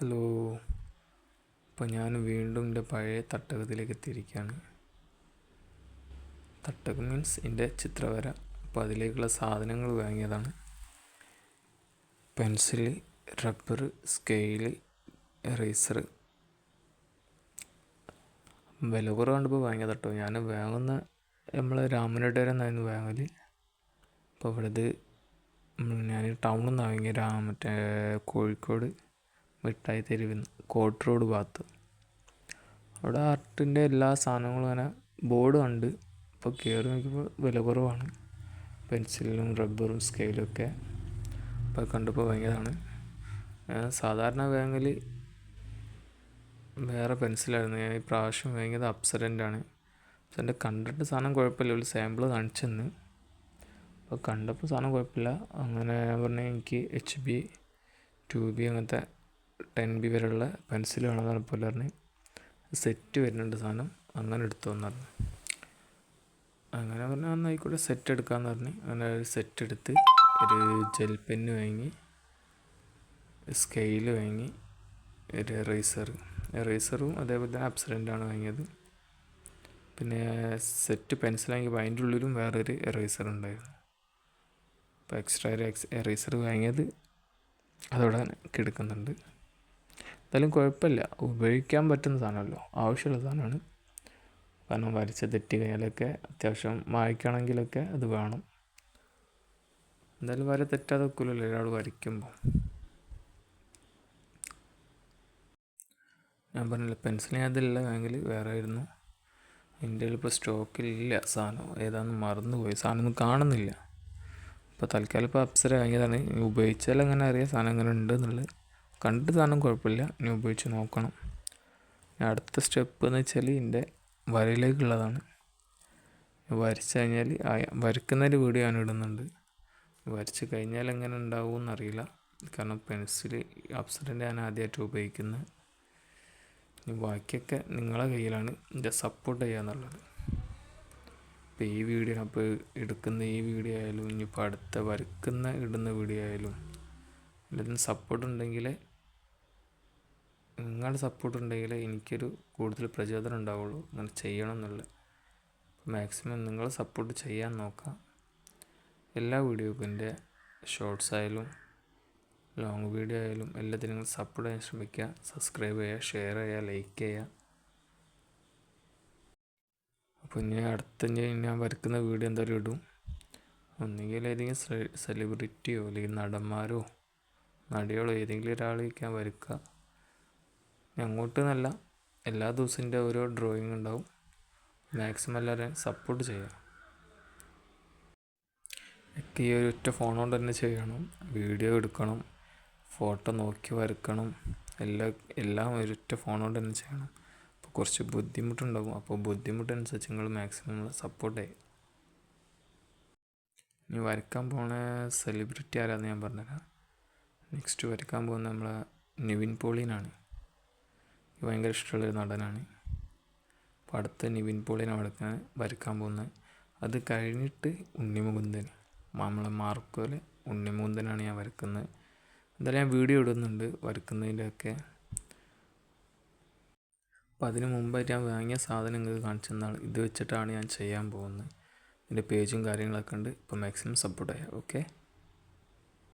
Hello. അപ്പോൾ ഞാൻ വീണ്ടും എന്റെ പഴയ തട്ടകത്തിലേക്ക് എത്തിയിരിക്കുകയാണ്. തട്ടകം മീൻസ് എന്റെ ചിത്രവര. അപ്പോൾ അതിലേക്കുള്ള സാധനങ്ങൾ വാങ്ങിയതാണ്. Pencil rubber scale eraser. വില കുറവ് കണ്ടപ്പോൾ വാങ്ങിയത് കേട്ടോ. ഞാൻ വാങ്ങുന്ന നമ്മൾ രാമനടേരെ എന്നായിരുന്നു വാങ്ങൽ അപ്പോൾ ഇവിടുത്തെ ഞാൻ ടൗണിൽ നിന്ന് വാങ്ങിയ രാ മറ്റേ കോഴിക്കോട് മിഠായി തെരുവിൽ കോട്ട് റോഡ് ഭാഗത്ത്. അവിടെ ആർട്ടിന്റെ എല്ലാ സാധനങ്ങളും അങ്ങനെ ബോർഡ് കണ്ട് അപ്പോൾ കയറി നോക്കിയപ്പോൾ വില കുറവാണ്. പെൻസിലും റബ്ബറും സ്കെയിലും ഒക്കെ അപ്പോൾ കണ്ടപ്പോൾ വാങ്ങിയതാണ് സാധാരണ വാങ്ങൽ വേറെ പെൻസിലായിരുന്നു ഞാൻ ഈ പ്രാവശ്യം വാങ്ങിയത് അപ്സരന്റെ ആണ്. അപ്സരന്റെ കണ്ടിട്ട് സാധനം കുഴപ്പമില്ല. ഒരു സാമ്പിൾ കാണിച്ചെന്ന് അപ്പോൾ കണ്ടപ്പോൾ സാധനം കുഴപ്പമില്ല. അങ്ങനെ ഞാൻ പറഞ്ഞു എനിക്ക് എച്ച് ബി ടു ബി അങ്ങനത്തെ ടെൻ ബി വരെയുള്ള പെൻസിൽ വേണമെന്നാണ് ഇപ്പോൾ പറഞ്ഞ് സെറ്റ് വരുന്നുണ്ട് സാധനം. അങ്ങനെ എടുത്തു എന്ന് പറഞ്ഞു. അങ്ങനെ പറഞ്ഞാൽ അന്ന് സെറ്റ് എടുക്കാമെന്ന് പറഞ്ഞു. അങ്ങനെ ഒരു സെറ്റ് എടുത്ത് ഒരു ജെൽ പെന്ന് വാങ്ങി സ്കെയിൽ വാങ്ങി ഒരു എറേസർ എറേസറും അതേപോലെ തന്നെ അപ്സലന്റാണ് വാങ്ങിയത്. പിന്നെ സെറ്റ് പെൻസിൽ വാങ്ങിയപ്പോൾ അതിന്റെ ഉള്ളിലും വേറൊരു എറേസർ ഉണ്ടായിരുന്നു. അപ്പോൾ എക്സ്ട്രാ ഒരു എക്സ് എറേസർ വാങ്ങിയത് അതവിടെ കിടക്കുന്നുണ്ട്. എന്തായാലും കുഴപ്പമില്ല. ഉപയോഗിക്കാൻ പറ്റുന്ന സാധനമല്ലോ. ആവശ്യമുള്ള സാധനമാണ്. കാരണം വരച്ച തെറ്റി കഴിഞ്ഞാലൊക്കെ അത്യാവശ്യം വായിക്കണമെങ്കിലൊക്കെ അത് വേണം. എന്തായാലും വര തെറ്റാതെ വെക്കില്ലല്ലോ ഒരാൾ വരയ്ക്കുമ്പോൾ ഞാൻ പറഞ്ഞില്ല പെൻസിൽ അതില്ല എങ്കിൽ വേറെ ആയിരുന്നു. എന്റെ ഇപ്പോൾ സ്റ്റോക്കിലില്ല സാധനം. ഏതാണെന്ന് മറന്നുപോയി. സാധനം ഒന്നും കാണുന്നില്ല. ഇപ്പോൾ തൽക്കാലം ഇപ്പോൾ അപ്സര വാങ്ങിയതാണ്. ഉപയോഗിച്ചാൽ അങ്ങനെ അറിയാം സാധനം അങ്ങനെ ഉണ്ട് എന്നുള്ളത് കണ്ടിട്ട് സാധനം കുഴപ്പമില്ല. ഇനി ഉപയോഗിച്ച് നോക്കണം. അടുത്ത സ്റ്റെപ്പ് എന്ന് വെച്ചാൽ എന്റെ വരയിലേക്കുള്ളതാണ്. വരച്ച് കഴിഞ്ഞാൽ വരയ്ക്കുന്നതിന്റെ വീഡിയോ ഞാൻ ഇടുന്നുണ്ട്. വരച്ച് കഴിഞ്ഞാൽ എങ്ങനെ ഉണ്ടാവും എന്നറിയില്ല. കാരണം പെൻസിൽ അപ്സറിന്റെ ഞാൻ ആദ്യമായിട്ട് ഉപയോഗിക്കുന്നത്. ഇനി ബാക്കിയൊക്കെ നിങ്ങളെ കയ്യിലാണ് എന്റെ സപ്പോർട്ട് ചെയ്യുക എന്നുള്ളത്. ഇപ്പോൾ ഈ വീഡിയോ അപ്പോൾ എടുക്കുന്ന ഈ വീഡിയോ ആയാലും ഇനിയിപ്പോൾ അടുത്ത വരക്കുന്ന ഇടുന്ന വീഡിയോ ആയാലും എല്ലാത്തിനും സപ്പോർട്ട് ഉണ്ടെങ്കിൽ നിങ്ങളുടെ സപ്പോർട്ട് ഉണ്ടെങ്കിൽ എനിക്കൊരു കൂടുതൽ പ്രചോദനം ഉണ്ടാവുള്ളൂ. അങ്ങനെ ചെയ്യണം എന്നുള്ളത് മാക്സിമം നിങ്ങൾ സപ്പോർട്ട് ചെയ്യാൻ നോക്കാം. എല്ലാ വീഡിയോക്കും എന്റെ ഷോർട്സ് ആയാലും ലോങ് വീഡിയോ ആയാലും എല്ലാത്തിനും നിങ്ങൾ സപ്പോർട്ട് ചെയ്യാൻ ശ്രമിക്കുക. സബ്സ്ക്രൈബ് ചെയ്യുക ഷെയർ ചെയ്യുക ലൈക്ക് ചെയ്യുക. അപ്പോൾ ഇനി അടുത്ത ഞാൻ വരക്കുന്ന വീഡിയോ എന്തായാലും ഇടും? ഒന്നുകിൽ ഏതെങ്കിലും സെലിബ്രിറ്റിയോ അല്ലെങ്കിൽ നടന്മാരോ നടികളോ ഏതെങ്കിലും ഒരാളേക്കാൻ വരയ്ക്കുക. അങ്ങോട്ട് നല്ല എല്ലാ ദിവസത്തിന്റെ ഓരോ ഡ്രോയിങ് ഉണ്ടാവും. മാക്സിമം എല്ലാവരെയും സപ്പോർട്ട് ചെയ്യുക ഒക്കെ ഈ ഒരു ഒറ്റ ഫോൺ കൊണ്ട് തന്നെ ചെയ്യണം. വീഡിയോ എടുക്കണം ഫോട്ടോ നോക്കി വരക്കണം എല്ലാം എല്ലാം ഒരൊറ്റ ഫോൺ കൊണ്ട് തന്നെ ചെയ്യണം. അപ്പോൾ കുറച്ച് ബുദ്ധിമുട്ടുണ്ടാകും അപ്പോൾ ബുദ്ധിമുട്ടനുസരിച്ച് നിങ്ങൾ മാക്സിമം സപ്പോർട്ട് ചെയ്യും. ഇനി വരയ്ക്കാൻ പോണ സെലിബ്രിറ്റി ആരാന്ന് ഞാൻ പറഞ്ഞുതരാം. നെക്സ്റ്റ് വരയ്ക്കാൻ പോകുന്നത് നമ്മളെ നിവിൻ പോളിനാണ്. ഭയങ്കര ഇഷ്ടമുള്ളൊരു നടനാണ്. അപ്പോൾ അടുത്ത നിവിൻ പോളിനെ വടക്കാൻ വരയ്ക്കാൻ പോകുന്നത് അത് കഴിഞ്ഞിട്ട് ഉണ്ണിമുകുന്ദൻ. നമ്മളെ മാർക്കോലെ ഉണ്ണിമുകുന്ദനാണ് ഞാൻ വരയ്ക്കുന്നത് എന്തായാലും ഞാൻ വീഡിയോ ഇടുന്നുണ്ട് വരയ്ക്കുന്നതിന്റെയൊക്കെ അപ്പോൾ അതിന് മുമ്പായിട്ട് ഞാൻ വാങ്ങിയ സാധനം നിങ്ങൾക്ക് കാണിച്ചു തന്നാണ്. ഇത് വെച്ചിട്ടാണ് ഞാൻ ചെയ്യാൻ പോകുന്നത്. ഇതിന്റെ പേജും കാര്യങ്ങളൊക്കെ ഉണ്ട്. അപ്പോൾ മാക്സിമം സപ്പോർട്ട് ചെയ്യാം ഓക്കെ